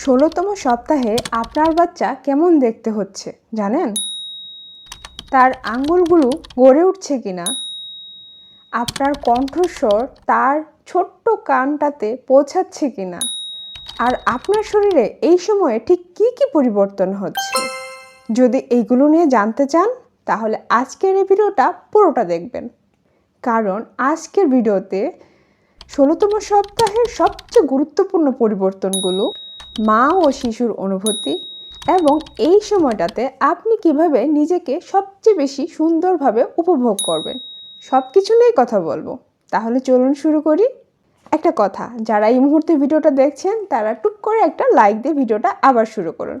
ষোলোতম সপ্তাহে আপনার বাচ্চা কেমন দেখতে হচ্ছে, জানেন? তার আঙ্গুলগুলো গড়ে উঠছে কি না আপনার কণ্ঠস্বর তার ছোট্ট কানটাতে পৌঁছাচ্ছে কি না আর আপনার শরীরে এই সময়ে ঠিক কী কী পরিবর্তন হচ্ছে? যদি এইগুলো নিয়ে জানতে চান, তাহলে আজকের এই ভিডিওটা পুরোটা দেখবেন। কারণ আজকের ভিডিওতে ষোলোতম সপ্তাহের সবচেয়ে গুরুত্বপূর্ণ পরিবর্তনগুলো মা ও শিশুর অনুভূতি এবং এই সময়টাতে আপনি কীভাবে নিজেকে সবচেয়ে বেশি সুন্দরভাবে উপভোগ করবেন? সব কিছু নিয়েই কথা বলব। তাহলে চলুন শুরু করি। একটা কথা, যারা এই মুহূর্তে ভিডিওটা দেখছেন, তারা টুক করে একটা লাইক দিয়ে ভিডিওটা আবার শুরু করুন।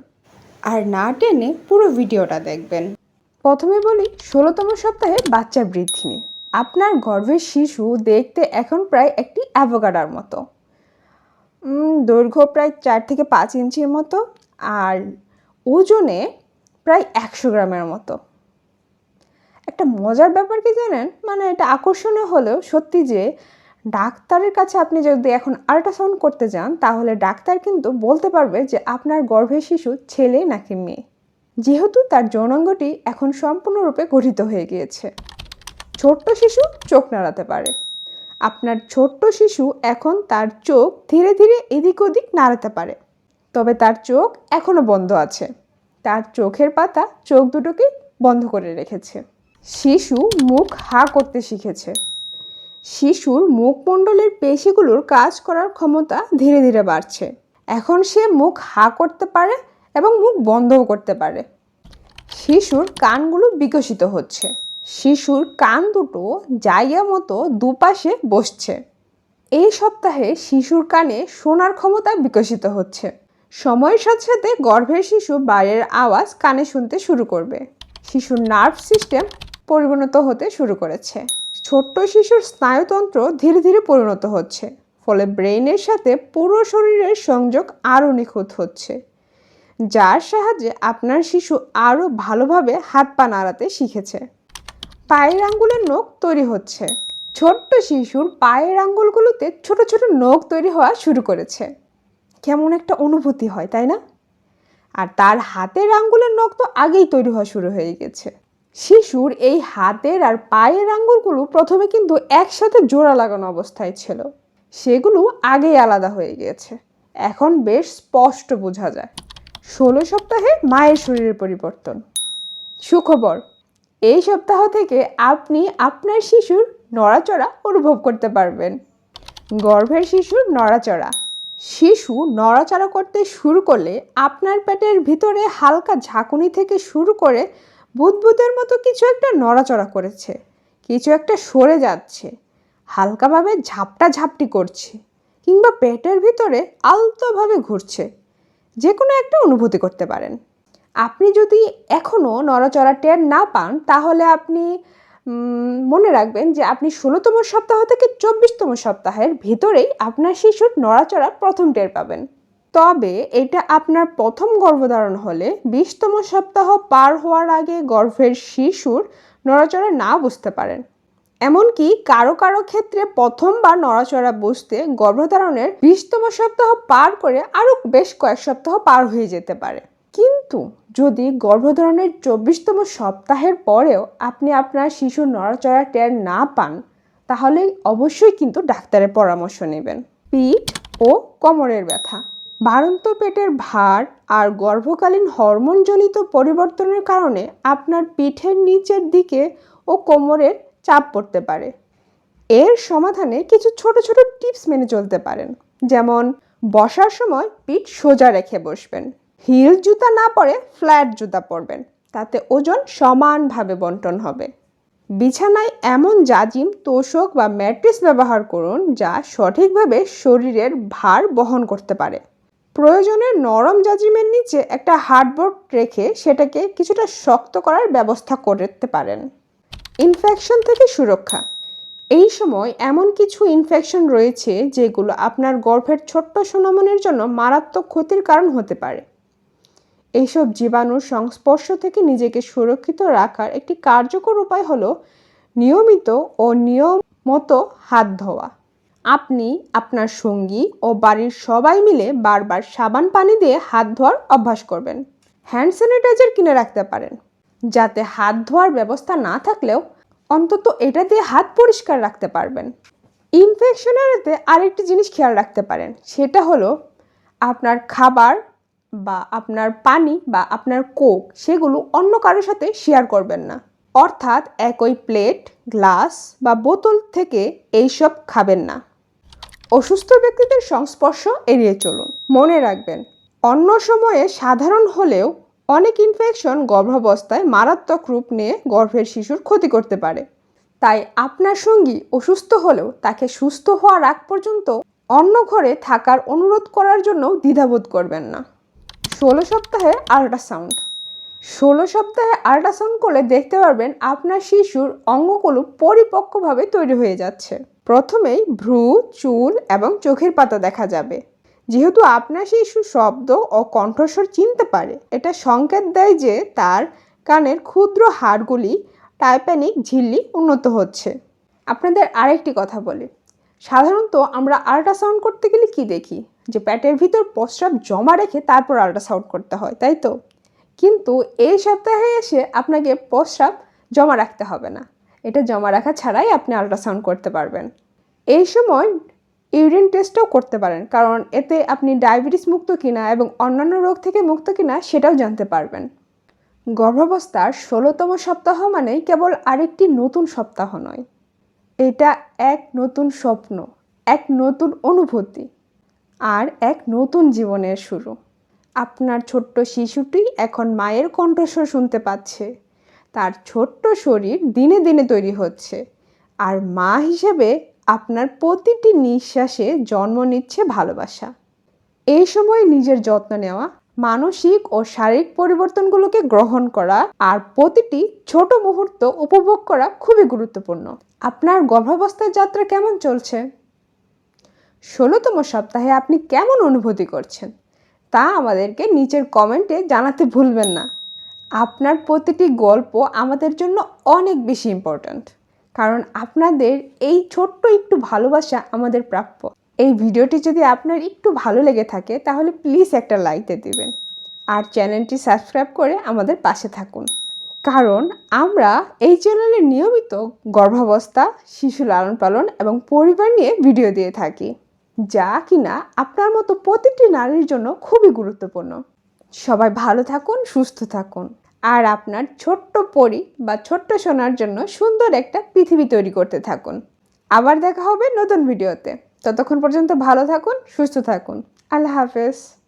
আর না টেনে পুরো ভিডিওটা দেখবেন। প্রথমে বলি, ষোলোতম সপ্তাহে বাচ্চা বৃদ্ধি নিয়ে। আপনার গর্ভের শিশু দেখতে এখন প্রায় একটি অ্যাভোগাডার মতো। দৈর্ঘ্য প্রায় চার থেকে পাঁচ ইঞ্চির মতো আর ওজনে প্রায় একশো গ্রামের মতো। একটা মজার ব্যাপার কি জানেন? মানে এটা আকর্ষণীয় হলেও সত্যি যে ডাক্তারের কাছে আপনি যদি এখন আল্ট্রাসাউন্ড করতে যান, তাহলে ডাক্তার কিন্তু বলতে পারবে যে আপনার গর্ভের শিশু ছেলে নাকি মেয়ে। যেহেতু তার যৌনাঙ্গটি এখন সম্পূর্ণরূপে গঠিত হয়ে গিয়েছে। ছোট্ট শিশু চোখ নাড়াতে পারে। আপনার ছোট্ট শিশু এখন তার চোখ ধীরে ধীরে এদিক ওদিক নাড়াতে পারে। তবে তার চোখ এখনও বন্ধ আছে। তার চোখের পাতা চোখ দুটোকে বন্ধ করে রেখেছে। শিশু মুখ হা করতে শিখেছে। শিশুর মুখমণ্ডলের পেশিগুলোর কাজ করার ক্ষমতা ধীরে ধীরে বাড়ছে। এখন সে মুখ হা করতে পারে এবং মুখ বন্ধও করতে পারে। শিশুর কানগুলো বিকশিত হচ্ছে। শিশুর কান দুটো জায়গা মতো দুপাশে বসছে। এই সপ্তাহে শিশুর কানে শোনার ক্ষমতা বিকশিত হচ্ছে। সময়ের সাথে সাথে গর্ভের শিশু বাইরের আওয়াজ কানে শুনতে শুরু করবে। শিশুর নার্ভ সিস্টেম পরিণত হতে শুরু করেছে। ছোট্ট শিশুর স্নায়ুতন্ত্র ধীরে ধীরে পরিণত হচ্ছে, ফলে ব্রেইনের সাথে পুরো শরীরের সংযোগ আরও নিখুঁত হচ্ছে, যার সাহায্যে আপনার শিশু আরও ভালোভাবে হাত পা নাড়াতে শিখেছে। পায়ের আঙ্গুলের নখ তৈরি হচ্ছে। ছোট্ট শিশুর পায়ের আঙ্গুলগুলোতে ছোট ছোট নখ তৈরি হওয়া শুরু করেছে। কেমন একটা অনুভূতি হয়, তাই না? আর তার হাতের আঙ্গুলের নখ তো আগেই তৈরি হওয়া শুরু হয়ে গেছে। শিশুর এই হাতের আর পায়ের আঙ্গুলগুলো প্রথমে কিন্তু একসাথে জোড়া লাগানো অবস্থায় ছিল। সেগুলো আগেই আলাদা হয়ে গিয়েছে এখন বেশ স্পষ্ট বোঝা যায়। ষোলো সপ্তাহে মায়ের শরীরের পরিবর্তন। সুখবর। এই সপ্তাহ থেকে আপনি আপনার শিশুর নড়াচড়া অনুভব করতে পারবেন। গর্ভের শিশুর নড়াচড়া। শিশু নড়াচড়া করতে শুরু করলে আপনার পেটের ভিতরে হালকা ঝাঁকুনি থেকে শুরু করে বুদবুদের মতো কিছু একটা নড়াচড়া করেছে, কিছু একটা সরে যাচ্ছে, হালকাভাবে ঝাপটা ঝাপটি করছে কিংবা পেটের ভিতরে আলতোভাবে ঘুরছে যে কোনো একটা অনুভূতি করতে পারেন। আপনি যদি এখনও নড়াচড়া টের না পান, তাহলে আপনি মনে রাখবেন যে আপনি ষোলোতম সপ্তাহ থেকে চব্বিশতম সপ্তাহের ভিতরেই আপনার শিশুর নড়াচড়া প্রথম টের পাবেন। তবে এটা আপনার প্রথম গর্ভধারণ হলে বিশতম সপ্তাহ পার হওয়ার আগে গর্ভের শিশুর নড়াচড়া না বুঝতে পারেন। এমনকি কারও কারও ক্ষেত্রে প্রথমবার নড়াচড়া বুঝতে গর্ভধারণের বিশতম সপ্তাহ পার করে আরও বেশ কয়েক সপ্তাহ পার হয়ে যেতে পারে। কিন্তু যদি গর্ভধারণের চব্বিশতম সপ্তাহের পরেও আপনি আপনার শিশুর নড়াচড়া টের না পান, তাহলে অবশ্যই কিন্তু ডাক্তারের পরামর্শ নেবেন। পিঠ ও কোমরের ব্যথা। বাড়ন্ত পেটের ভার আর গর্ভকালীন হরমোনজনিত পরিবর্তনের কারণে আপনার পিঠের নিচের দিকে ও কোমরের চাপ পড়তে পারে। এর সমাধানে কিছু ছোট ছোট টিপস মেনে চলতে পারেন। যেমন, বসার সময় পিঠ সোজা রেখে বসবেন। হিল জুতা না পরে ফ্ল্যাট জুতা পরবেন, তাতে ওজন সমানভাবে বন্টন হবে। বিছানায় এমন জাজিম, তোষক বা ম্যাট্রেস ব্যবহার করুন যা সঠিকভাবে শরীরের ভার বহন করতে পারে। প্রয়োজনে নরম জাজিমের নিচে একটা হার্ডবোর্ড রেখে সেটাকে কিছুটা শক্ত করার ব্যবস্থা করতে পারেন। ইনফেকশন থেকে সুরক্ষা। এই সময় এমন কিছু ইনফেকশন রয়েছে যেগুলো আপনার গর্ভের ছোট্ট সোনামনির জন্য মারাত্মক ক্ষতির কারণ হতে পারে। এইসব জীবাণুর সংস্পর্শ থেকে নিজেকে সুরক্ষিত রাখার একটি কার্যকর উপায় হলো নিয়মিত ও নিয়ম মতো হাত ধোয়া। আপনি, আপনার সঙ্গী ও বাড়ির সবাই মিলে বারবার সাবান পানি দিয়ে হাত ধোয়ার অভ্যাস করবেন। হ্যান্ড স্যানিটাইজার কিনে রাখতে পারেন। যাতে হাত ধোয়ার ব্যবস্থা না থাকলেও অন্তত এটা দিয়ে হাত পরিষ্কার রাখতে পারবেন। ইনফেকশনের আরেকটি জিনিস খেয়াল রাখতে পারেন, সেটা হলো আপনার খাবার বা আপনার পানি বা আপনার কোক সেগুলো অন্য কারোর সাথে শেয়ার করবেন না। অর্থাৎ একই প্লেট গ্লাস বা বোতল থেকে এইসব খাবেন না। অসুস্থ ব্যক্তিদের সংস্পর্শ এড়িয়ে চলুন। মনে রাখবেন, অন্য সময়ে সাধারণ হলেও অনেক ইনফেকশন গর্ভাবস্থায় মারাত্মক রূপ নিয়ে গর্ভের শিশুর ক্ষতি করতে পারে। তাই আপনার সঙ্গী অসুস্থ হলেও তাকে সুস্থ হওয়ার আগ পর্যন্ত অন্য ঘরে থাকার অনুরোধ করার জন্য দ্বিধাবোধ করবেন না। ষোলো সপ্তাহে আল্ট্রাসাউন্ড। ষোলো সপ্তাহে আল্ট্রাসাউন্ড করলে দেখতে পারবেন আপনার শিশুর অঙ্গগুলো পরিপক্কভাবে তৈরি হয়ে যাচ্ছে। প্রথমেই ভ্রু, চুল এবং চোখের পাতা দেখা যাবে। যেহেতু আপনার শিশু শব্দ ও কণ্ঠস্বর চিনতে পারে, এটা সংকেত দেয় যে তার কানের ক্ষুদ্র হাড়গুলি টাইপ্যানিক ঝিল্লি উন্নত হচ্ছে। আপনাদের আরেকটি কথা বলি। সাধারণত আমরা আল্ট্রাসাউন্ড করতে গেলে কি দেখি? যে প্যাটের ভিতর প্রস্রাব জমা রেখে তারপর আল্ট্রাসাউন্ড করতে হয়, তাই তো? কিন্তু এই সপ্তাহে এসে আপনাকে প্রস্রাব জমা রাখতে হবে না। এটা জমা রাখা ছাড়াই আপনি আল্ট্রাসাউন্ড করতে পারবেন। এই সময় ইউরিন টেস্টও করতে পারেন, কারণ এতে আপনি ডায়াবেটিস মুক্ত কিনা এবং অন্যান্য রোগ থেকে মুক্ত কিনা সেটাও জানতে পারবেন। গর্ভাবস্থার ষোলোতম সপ্তাহ মানেই কেবল আরেকটি নতুন সপ্তাহ নয়। এটা এক নতুন স্বপ্ন, এক নতুন অনুভূতি। আর এক নতুন জীবনের শুরু। আপনার ছোট্ট শিশুটি এখন মায়ের কণ্ঠস্বর শুনতে পাচ্ছে। তার ছোট্ট শরীর দিনে দিনে তৈরি হচ্ছে। আর মা হিসেবে আপনার প্রতিটি নিঃশ্বাসে জন্ম নিচ্ছে ভালোবাসা। এই সময় নিজের যত্ন নেওয়া, মানসিক ও শারীরিক পরিবর্তনগুলোকে গ্রহণ করা আর প্রতিটি ছোট মুহূর্ত উপভোগ করা খুবই গুরুত্বপূর্ণ। আপনার গর্ভাবস্থার যাত্রা কেমন চলছে? ষোলোতম সপ্তাহে আপনি কেমন অনুভূতি করছেন? তা আমাদেরকে নিচের কমেন্টে জানাতে ভুলবেন না। আপনার প্রতিটি গল্প আমাদের জন্য অনেক বেশি ইম্পর্ট্যান্ট কারণ আপনাদের এই ছোট্ট একটু ভালোবাসা আমাদের প্রাপ্য। এই ভিডিওটি যদি আপনার একটু ভালো লেগে থাকে, তাহলে প্লিজ একটা লাইক দিয়ে দিবেন। আর চ্যানেলটি সাবস্ক্রাইব করে আমাদের পাশে থাকুন। কারণ আমরা এই চ্যানেলে নিয়মিত গর্ভাবস্থা, শিশু লালন পালন এবং পরিবার নিয়ে ভিডিও দিয়ে থাকি। যা কিনা আপনার মতো প্রতিটি নারীর জন্য খুবই গুরুত্বপূর্ণ। সবাই ভালো থাকুন, সুস্থ থাকুন। আর আপনার ছোট্ট পরি বা ছোট্ট সোনার জন্য সুন্দর একটা পৃথিবী তৈরি করতে থাকুন। আবার দেখা হবে নতুন ভিডিওতে। ততক্ষণ পর্যন্ত ভালো থাকুন, সুস্থ থাকুন। আল্লাহ হাফেজ।